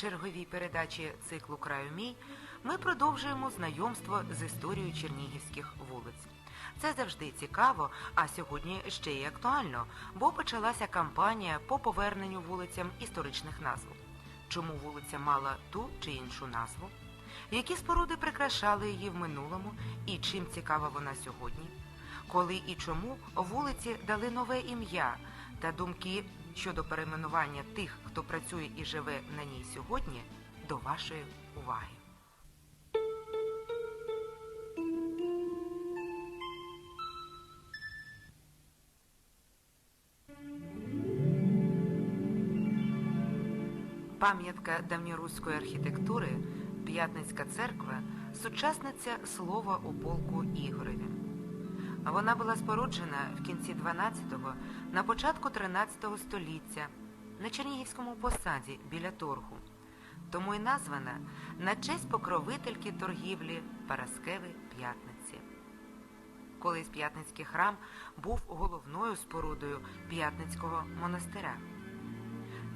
черговій передачі циклу Краю мій ми продовжуємо знайомство з історією чернігівських вулиць. Це завжди цікаво, а сьогодні ще й актуально, бо почалася кампанія по поверненню вулицям історичних назв. Чому вулиця мала ту чи іншу назву? Які споруди прикрашали її в минулому і чим цікава вона сьогодні? Коли і чому вулиці дали нове ім'я та думки щодо перейменування тих, хто працює і живе на ній сьогодні, до вашої уваги. Пам'ятка давньоруської архітектури, П'ятницька церква, сучасниця слова у полку Ігореві. Вона була споруджена в кінці 12-го, на початку 13-го століття на Чернігівському посаді біля торгу. Тому й названа на честь покровительки торгівлі Параскеви П'ятниці. Колись П'ятницький храм був головною спорудою П'ятницького монастиря.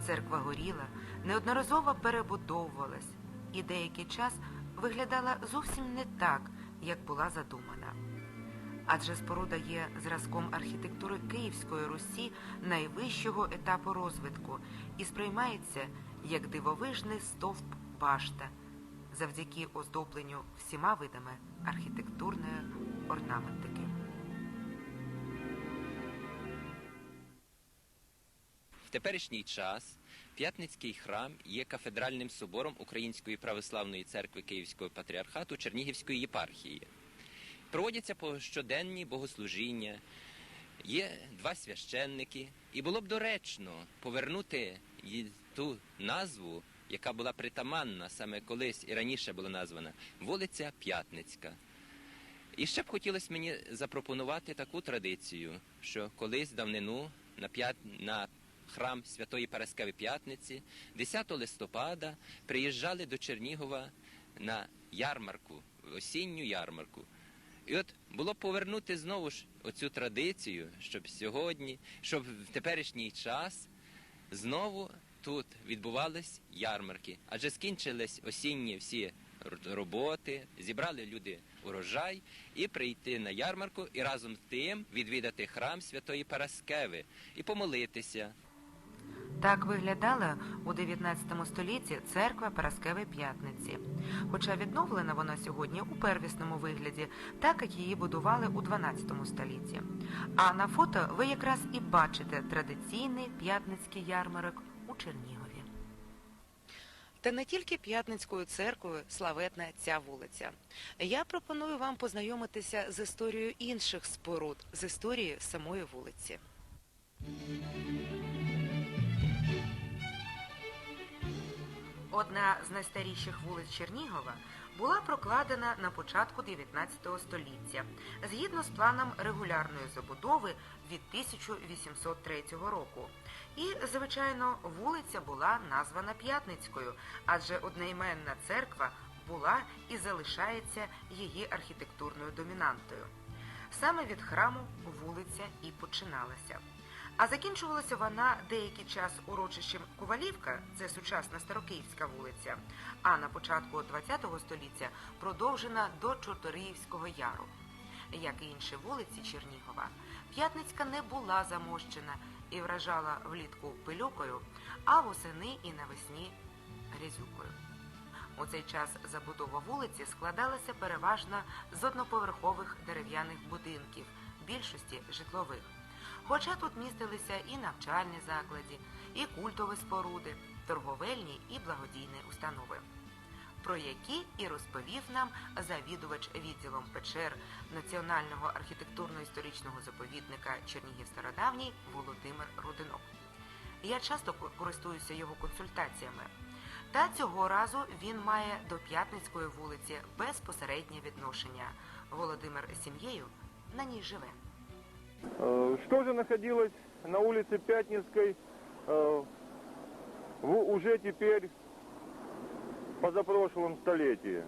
Церква горіла, неодноразово перебудовувалась і деякий час виглядала зовсім не так, як була задумана. Адже споруда є зразком архітектури Київської Русі найвищого етапу розвитку і сприймається як дивовижний стовп башта завдяки оздобленню всіма видами архітектурної орнаментики. В теперішній час П'ятницький храм є кафедральним собором Української православної церкви Київського патріархату Чернігівської єпархії. Проводяться щоденні богослужіння, є два священники, і було б доречно повернути ту назву, яка була притаманна саме колись і раніше була названа вулиця П'ятницька. І ще б хотілося мені запропонувати таку традицію, що колись давнину на, п'ят... на храм Святої Параскеви П'ятниці 10 листопада приїжджали до Чернігова на ярмарку, осінню ярмарку. І от було повернути знову ж оцю традицію, щоб сьогодні, щоб в теперішній час знову тут відбувались ярмарки, адже скінчились осінні всі роботи, зібрали люди урожай і прийти на ярмарку і разом з тим відвідати храм Святої Параскеви і помолитися. Так виглядала у 19 столітті церква Параскеви П'ятниці. Хоча відновлена вона сьогодні у первісному вигляді, так як її будували у 12 столітті. А на фото ви якраз і бачите традиційний п'ятницький ярмарок у Чернігові. Та не тільки П'ятницькою церквою славетна ця вулиця. Я пропоную вам познайомитися з історією інших споруд, з історією самої вулиці. Одна з найстаріших вулиць Чернігова була прокладена на початку 19 століття згідно з планом регулярної забудови від 1803 року. І, звичайно, вулиця була названа П'ятницькою, адже одноіменна церква була і залишається її архітектурною домінантою. Саме від храму вулиця і починалася. А закінчувалася вона деякий час урочищем Ковалівка, це сучасна Старокиївська вулиця, а на початку ХХ століття продовжена до Чорториївського яру. Як і інші вулиці Чернігова, П'ятницька не була замощена і вражала влітку пилюкою, а восени і навесні грязюкою. У цей час забудова вулиці складалася переважно з одноповерхових дерев'яних будинків, більшості житлових. Хоча тут містилися і навчальні заклади, і культові споруди, торговельні і благодійні установи, про які і розповів нам завідувач відділом печер Національного архітектурно-історичного заповідника Чернігів Стародавній Володимир Рудинок. Я часто користуюся його консультаціями. Та цього разу він має до П'ятницької вулиці безпосереднє відношення. Володимир з сім'єю на ній живе. Э, Что же находилось на улице Пятницкой э, в уже теперь позапрошлом столетии?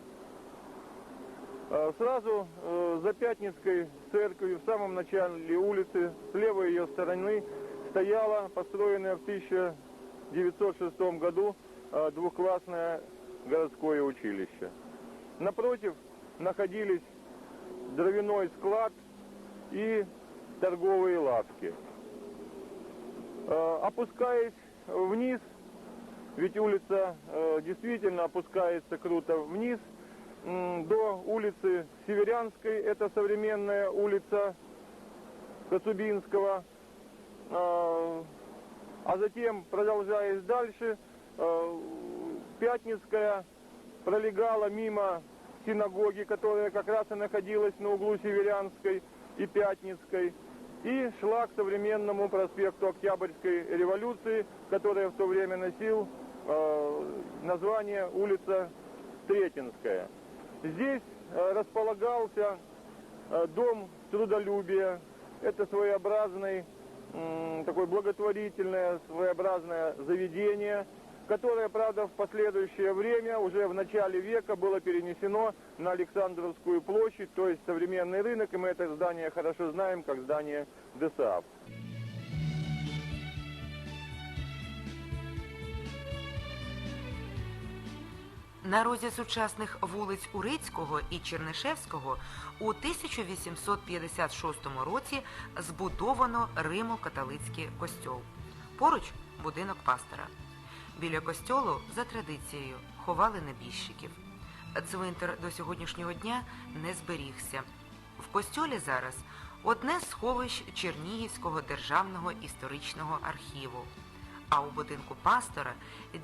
Э, Сразу за Пятницкой церковью в самом начале улицы, с левой ее стороны, стояла построенная в 1906 году двухклассное городское училище. Напротив находились дровяной склад и торговые лавки. Э, Опускаясь вниз, ведь улица э, действительно опускается круто вниз, до улицы Северянской, это современная улица Коцубинского, э, а затем, продолжаясь дальше, Пятницкая пролегала мимо синагоги, которая как раз и находилась на углу Северянской и Пятницкой, и шла к современному проспекту Октябрьской революции, которая в то время носил э, название улица Третинская. Здесь э, располагался э, дом трудолюбия. Это своеобразный, м, такое благотворительное, своеобразное заведение, которое, правда, в последующее время, уже в начале века, было перенесено на Александровскую площадь, то есть современный рынок, и мы это здание хорошо знаем, как здание ДСАФ. На розі сучасних вулиць Урицького і Чернишевського у 1856 році збудовано Римо-католицький костьол. Поруч будинок пастора. Біля костьолу, за традицією, ховали небіжчиків. Цвинтар до сьогоднішнього дня не зберігся. В костьолі зараз одне з сховищ Чернігівського державного історичного архіву. А у будинку пастора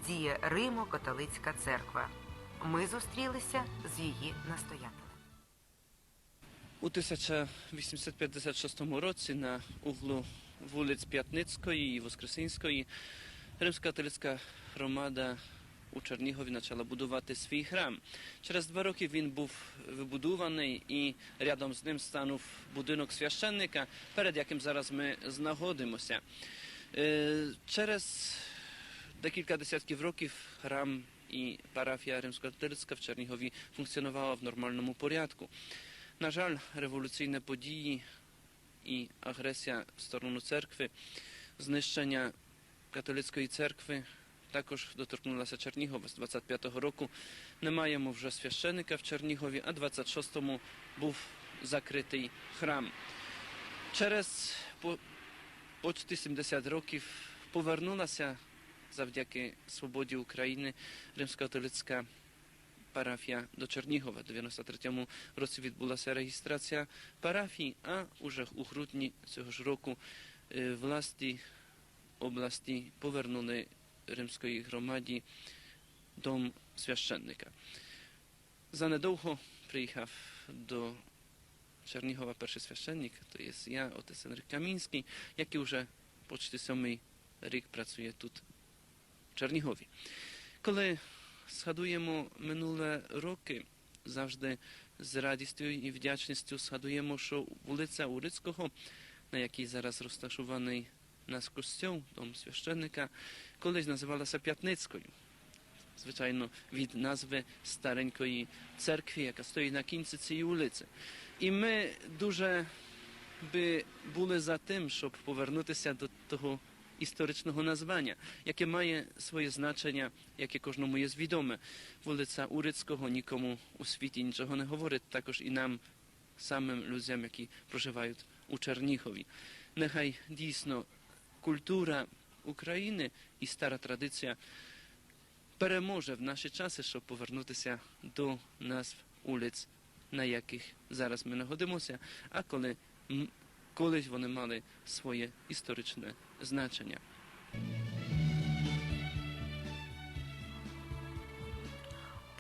діє Римо-католицька церква. Ми зустрілися з її настоятелем. У 1856 році на углу вулиць П'ятницької і Воскресенської римсько-католицька громада у Чернігові почала будувати свій храм. Через два роки він був вибудований і рядом з ним станув будинок священника, перед яким зараз ми знаходимося. Через декілька десятків років храм і парафія римсько-католицька в Чернігові функціонувала в нормальному порядку. На жаль, революційні події і агресія в сторону церкви, знищення католицької церкви також доторкнулася Чернігова з 25-го року. Не маємо вже священика в Чернігові, а 26-му був закритий храм. Через по, почти 70 років повернулася завдяки свободі України римсько-католицька парафія до Чернігова. У 93-му році відбулася реєстрація парафії, а уже у грудні цього ж року власті області повернули римської громаді дом священника. Занедовго приїхав до Чернігова перший священник, то є я, отець Енрик Камінський, який вже почти сьомий рік працює тут, в Чернігові. Коли згадуємо минуле роки, завжди з радістю і вдячністю згадуємо, що вулиця Урицького, на якій зараз розташований наш костьол, дом священника, колись називалася П'ятницькою. Звичайно, від назви старенької церкви, яка стоїть на кінці цієї вулиці. І ми дуже би були за тим, щоб повернутися до того історичного названня, яке має своє значення, яке кожному є відоме. Вулиця Урицького нікому у світі нічого не говорить, також і нам, самим людям, які проживають у Чернігові. Нехай дійсно культура України і стара традиція переможе в наші часи, щоб повернутися до назв вулиць, на яких зараз ми знаходимося, а коли колись вони мали своє історичне значення.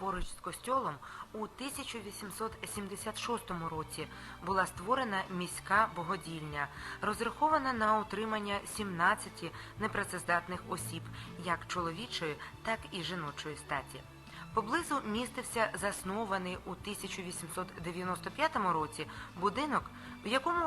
Поруч з костьолом у 1876 році була створена міська богодільня, розрахована на утримання 17 непрацездатних осіб, як чоловічої, так і жіночої статі. Поблизу містився заснований у 1895 році будинок, в якому